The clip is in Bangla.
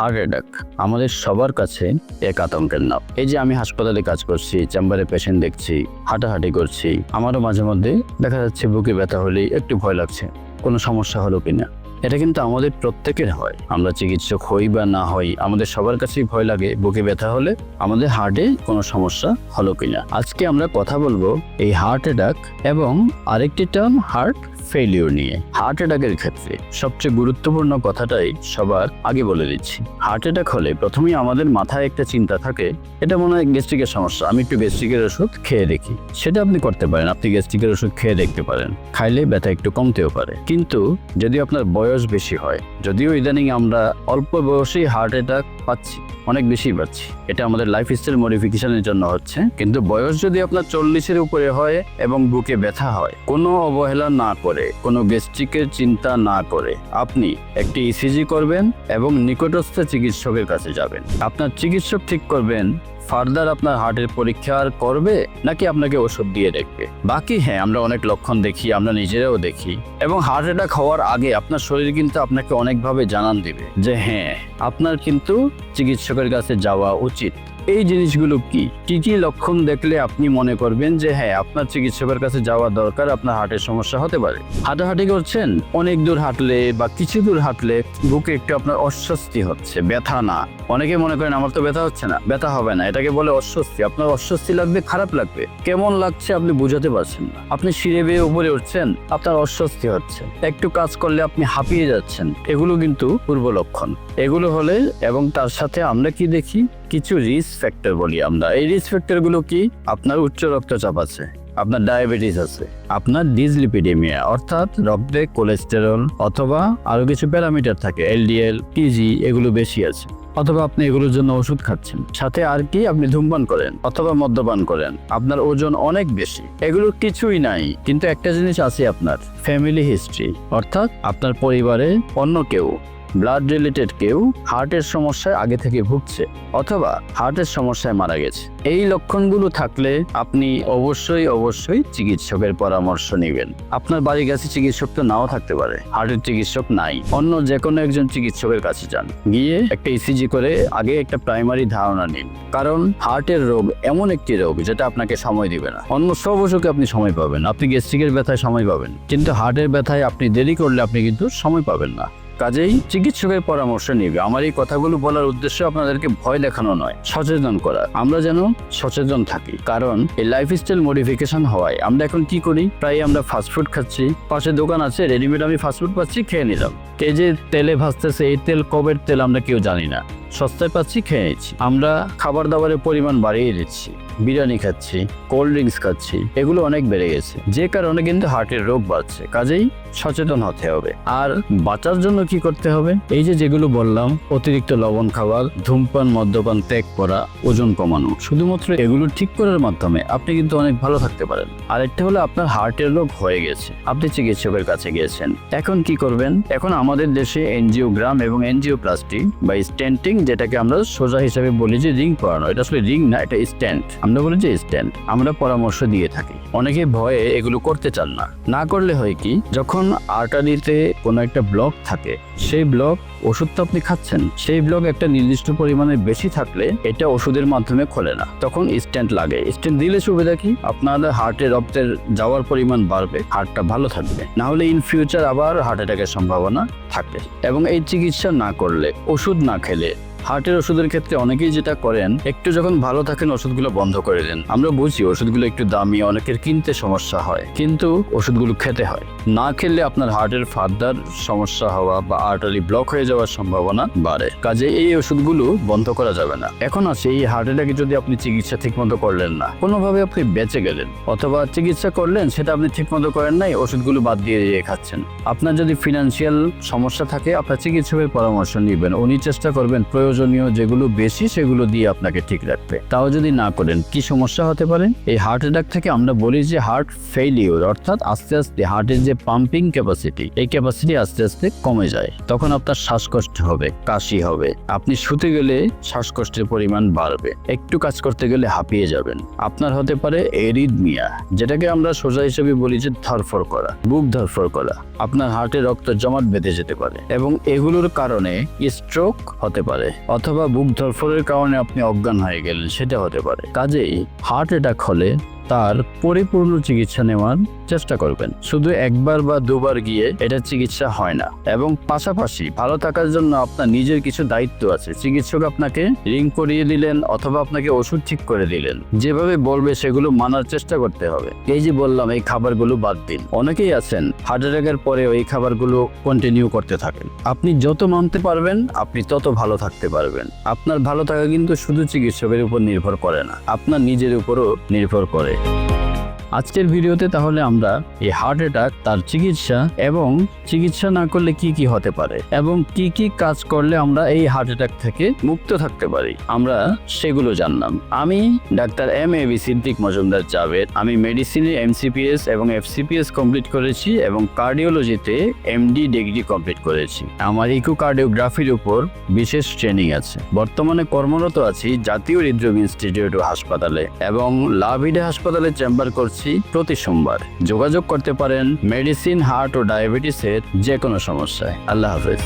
Heart attack. আমাদের সবার কাছে এক আতঙ্কের নাম। এই যে আমি হাসপাতালে কাজ করছি, চেম্বারে পেশেন্ট দেখছি, হাঁটাহাঁটি করছি, আমারও মাঝে মধ্যে দেখা যাচ্ছে বুকে ব্যথা হলেই একটু ভয় লাগছে। কোনো সমস্যা হলো কিনা? এটা কিন্তু আমাদের প্রত্যেকের হয়। আমরা চিকিৎসক হই বা না হই, আমাদের সবার কাছেই ভয় লাগে। বুকে ব্যথা হলে আমাদের হার্টে কোনো সমস্যা হলো কিনা। আজকে আমরা কথা বলব এই হার্ট অ্যাটাক এবং আরেকটি টার্ম, হার্ট ফেলিওর নিয়ে। হার্ট অ্যাটাকের ক্ষেত্রে সবচেয়ে গুরুত্বপূর্ণ কথাটাই সবার আগে বলে দিচ্ছি। হার্ট অ্যাটাক হলে প্রথমেই আমাদের মাথায় একটা চিন্তা থাকে, এটা মনে হয় গ্যাস্ট্রিকের সমস্যা। আমি একটু গ্যাস্ট্রিকের ওষুধ খেয়ে দেখি। সেটা আপনি করতে পারেন। আপনি গ্যাস্ট্রিকের ওষুধ খেয়ে দেখতে পারেন। খাইলে ব্যথা একটু কমতেও পারে। কিন্তু যদি আপনার বয়স বেশি হয়। যদিও ইদানিং আমরা অল্প বয়সেই হার্ট অ্যাটাক পাচ্ছি, অনেক বেশি পাচ্ছি। এটা আমাদের লাইফস্টাইল মডিফিকেশনের জন্য হচ্ছে। কিন্তু বয়স যদি আপনার চল্লিশের উপরে হয় এবং বুকে ব্যথা হয়, কোনো অবহেলা না করে, কোনো গ্যাস্ট্রিকের চিন্তা না করে, আপনি একটি ইসিজি করবেন এবং নিকটস্থ চিকিৎসকের কাছে যাবেন। আপনার চিকিৎসক ঠিক করবেন ফার্দার আপনার হার্টের পরীক্ষা আর করবে, নাকি আপনাকে ওষুধ দিয়ে দেখবে? বাকি হ্যাঁ আমরা অনেক লক্ষণ দেখি, আমরা নিজেরাও দেখি। এবং হার্ট অ্যাটাক হওয়ার আগে আপনার শরীর কিন্তু আপনাকে অনেকভাবে জানান দিবে যে হ্যাঁ আপনার কিন্তু চিকিৎসকের কাছে যাওয়া উচিত। এই জিনিসগুলো কি? কি কি লক্ষণ দেখলে আপনি মনে করবেন যে হ্যাঁ আপনার চিকিৎসকের কাছে যাওয়া দরকার, আপনার হার্টের সমস্যা হতে পারে। হাঁটাহাঁটি করছেন, অনেক দূর হাঁটলে বা কিছু দূর হাঁটলে বুকে একটু আপনার অস্বস্তি হচ্ছে, ব্যথা না। অনেকে মনে করেন, আমার তো ব্যথা হচ্ছে না। ব্যথা হবে না, এটাকে বলে অস্বস্তি। আপনার অস্বস্তি লাগবে, খারাপ লাগবে। কেমন লাগছে আপনি বুঝাতে পারছেন না। আপনি সিঁড়ে বেয়ে উপরে উঠছেন, আপনার অস্বস্তি হচ্ছে। একটু কাজ করলে আপনি হাঁপিয়ে যাচ্ছেন। এগুলো কিন্তু পূর্ব লক্ষণ এগুলো হলে, এবং তার সাথে আমরা কি দেখি? কিছু রিস্ক ফ্যাক্টর বলি আমরা। এই রিস্ক ফ্যাক্টরগুলো কি? আপনার উচ্চ রক্তচাপ আছে, আপনার ডায়াবেটিস আছে, আপনার ডিসলিপিডেমিয়া অর্থাৎ রক্তে কোলেস্টেরল অথবা আরও কিছু প্যারামিটার থাকে এলডিএল টিজি এগুলো বেশি আছে। অথবা আপনি এগুলোর জন্য ওষুধ খাচ্ছেন। সাথে আর কি আপনি ধূমপান করেন অথবা মদ্যপান করেন, আপনার ওজন অনেক বেশি। এগুলোর কিছুই নাই, কিন্তু একটা জিনিস আছে আপনার ফ্যামিলি হিস্ট্রি অর্থাৎ আপনার পরিবারে অন্য কেউ। ব্লাড রিলেটেড কেউ হার্টের সমস্যায় আগে থেকে ভুগছে অথবা হার্টের সমস্যায় মারা গেছে। এই লক্ষণগুলো থাকলে আপনি অবশ্যই অবশ্যই চিকিৎসকের পরামর্শ নেবেন। আপনার বাড়ির কাছে চিকিৎসক তো নাও থাকতে পারে হার্টের চিকিৎসক নাই। অন্য যে কোনো একজন চিকিৎসকের কাছে যান। গিয়ে একটা ইসিজি করে আগে একটা প্রাইমারি ধারণা নিন। কারণ হার্টের রোগ এমন একটি রোগ যেটা আপনাকে সময় দিবে না। অন্য সব অসুখে আপনি সময় পাবেন। আপনি গ্যাস্ট্রিকের ব্যথায় সময় পাবেন। কিন্তু হার্টের ব্যথায় আপনি দেরি করলে আপনি কিন্তু সময় পাবেন না। কাজেই চিকিৎসকের পরামর্শ নিবে। আমার এই কথাগুলো বলার উদ্দেশ্য আপনাদেরকে ভয় দেখানো নয়, সচেতন করা আমরা যেন সচেতন থাকি, কারণ এই লাইফস্টাইল মডিফিকেশন হওয়ায় আমরা এখন কি করি? প্রায় আমরা ফাস্টফুড খাচ্ছি, পাশে দোকান আছে রেডিমেড আমি ফাস্টফুড পাচ্ছি, খেয়ে নিলাম। এই যে তেলে ভাজতেছে, এই তেল কবের তেল আমরা কেউ জানি না। সস্তায় পাচ্ছি, খেয়ে নিচ্ছি। আমরা খাবার দাবারের পরিমাণ বাড়িয়ে দিচ্ছি। বিরিয়ানি খাচ্ছি কোল্ড ড্রিঙ্কস খাচ্ছি, এগুলো অনেক বেড়ে গেছে। যে কারণে কিন্তু হার্টের রোগ বাড়ছে, কাজেই সচেতন হতে হবে। আর বাঁচার জন্য কি করতে হবে? এই যে যেগুলো বললাম, অতিরিক্ত লবণ খাবার, ধূমপান, মদ্যপান, ত্যাগ করা, ওজন কমানো, শুধুমাত্র এগুলো ঠিক করার মাধ্যমে আপনি কিন্তু অনেক ভালো থাকতে পারেন। আরেকটা হলো আপনার হার্টের রোগ হয়ে গেছে, আপনি চিকিৎসকের কাছে গিয়েছেন। এখন কি করবেন? এখন আমাদের দেশে এনজিও গ্রাম এবং এনজিও প্লাস্টিক বা স্ট্যান্টিং, যেটাকে আমরা সোজা হিসাবে বলি যে রিং পরানো, এটা আসলে রিং না, এটা স্ট্যান্ড। আমরা বলি যে স্ট্যান্ড, আমরা পরামর্শ দিয়ে থাকি। অনেকে ভয়ে এগুলো করতে চান না। না করলে হয় কি, যখন আর্টারিতে কোনো একটা ব্লক থাকে, সেই ব্লক ওষুধ তো আপনি খাচ্ছেন। সেই ব্লক একটা নির্দিষ্ট পরিমাণে বেশি থাকলে এটা ওষুধের মাধ্যমে খোলে না। তখন স্ট্যান্ড লাগে। স্ট্যান্ড দিলে সুবিধা কি? আপনার হার্টে রক্তের যাওয়ার পরিমাণ বাড়বে, হার্টটা ভালো থাকবে। না হলে ইন ফিউচার আবার হার্ট অ্যাটাকের সম্ভাবনা থাকবে। এবং এই চিকিৎসা না করলে, ওষুধ না খেলে হার্টের ওষুধের ক্ষেত্রে অনেকেই যেটা করেন, একটু যখন ভালো থাকেন, ওষুধগুলো বন্ধ করে দেন। আমরা বুঝি ওষুধগুলো একটু দামি, অনেকের কিনতে সমস্যা হয়। কিন্তু ওষুধগুলো খেতে হয়। না খেলে আপনার হার্টের ফার্দার সমস্যা হওয়া বা আর্টারি ব্লক হয়ে যাওয়ার সম্ভাবনা বাড়ে। কাজে এই ওষুধগুলো বন্ধ করা যাবে না। এখন আছে এই হার্ট অ্যাটাকে যদি আপনি চিকিৎসা ঠিকমতো করলেন না, কোনোভাবে আপনি বেঁচে গেলেন অথবা চিকিৎসা করলেন, সেটা আপনি ঠিকমতো করেন নাই, ওষুধগুলো বাদ দিয়ে দিয়ে খাচ্ছেন। আপনার যদি ফিনান্সিয়াল সমস্যা থাকে, আপনার চিকিৎসকের পরামর্শ নেবেন। উনি চেষ্টা করবেন প্রয়োজন প্রয়োজনীয় যেগুলো বেশি, সেগুলো দিয়ে আপনাকে ঠিক রাখবে। তাও যদি না করেন, কি সমস্যা হতে পারে? এই হার্ট অ্যাটাক থেকে আমরা বলি যে হার্ট ফেইলিওর অর্থাৎ আস্তে আস্তে হার্টের যে পাম্পিং ক্যাপাসিটি এই ক্যাপাসিটি আস্তে আস্তে কমে যায়। তখন আপনার শ্বাসকষ্ট হবে, কাশি হবে। আপনি শুতে গেলে শ্বাসকষ্টের পরিমাণ বাড়বে। একটু কাজ করতে গেলে হাঁপিয়ে যাবেন। আপনার হতে পারে এরিদমিয়া যেটাকে আমরা সোজা হিসেবে বলি যে ধরফর করা, বুক ধরফর করা। আপনার হার্টে রক্ত জমাট বেঁধে যেতে পারে এবং এগুলোর কারণে স্ট্রোক হতে পারে। অথবা বুক ধরফরের কারণে আপনি অজ্ঞান হয়ে গেলেন, সেটা হতে পারে। কাজেই হার্ট অ্যাটাক হলে তার পরিপূর্ণ চিকিৎসা নেওয়ার চেষ্টা করবেন। শুধু একবার বা দুবার গিয়ে এটা চিকিৎসা হয় না। এবং পাশাপাশি ভালো থাকার জন্য আপনার নিজের কিছু দায়িত্ব আছে। চিকিৎসক আপনাকে রিং করিয়ে দিলেন অথবা আপনাকে ওষুধ ঠিক করে দিলেন। যেভাবে বলবে সেগুলো মানার চেষ্টা করতে হবে। এই যে বললাম, এই খাবারগুলো বাদ দিন। অনেকেই আছেন হার্ট অ্যাটাকের পরে ওই খাবারগুলো কন্টিনিউ করতে থাকেন। আপনি যত মানতে পারবেন, আপনি তত ভালো থাকতে পারবেন। আপনার ভালো থাকা কিন্তু শুধু চিকিৎসকের উপর নির্ভর করে না, আপনার নিজের উপরও নির্ভর করে। আজকের ভিডিওতে তাহলে আমরা এই হার্ট অ্যাটাক তার চিকিৎসা এবং চিকিৎসা না করলে কি কি হতে পারে এবং কি কি কাজ করলে আমরা এই হার্ট অ্যাটাক থেকে মুক্ত থাকতে পারি, আমরা সেগুলো জানলাম। আমি doctor M A B Siddique Majumdar Javed, আমি মেডিসিনে এমসিপিএস এবং এফসিপিএস কমপ্লিট করেছি এবং কার্ডিওলজিতে এমডি ডিগ্রি কমপ্লিট করেছি। আমার ইকোকার্ডিওগ্রাফির উপর বিশেষ ট্রেনিং আছে। বর্তমানে কর্মরত আছি জাতীয় হৃদরোগ ইনস্টিটিউট হাসপাতালে এবং লাভিডে হাসপাতালে চেম্বার করছি প্রতি সোমবার। যোগাযোগ করতে পারেন মেডিসিন, হার্ট ও ডায়াবেটিসের যে কোনো সমস্যায়। আল্লাহ হাফেজ।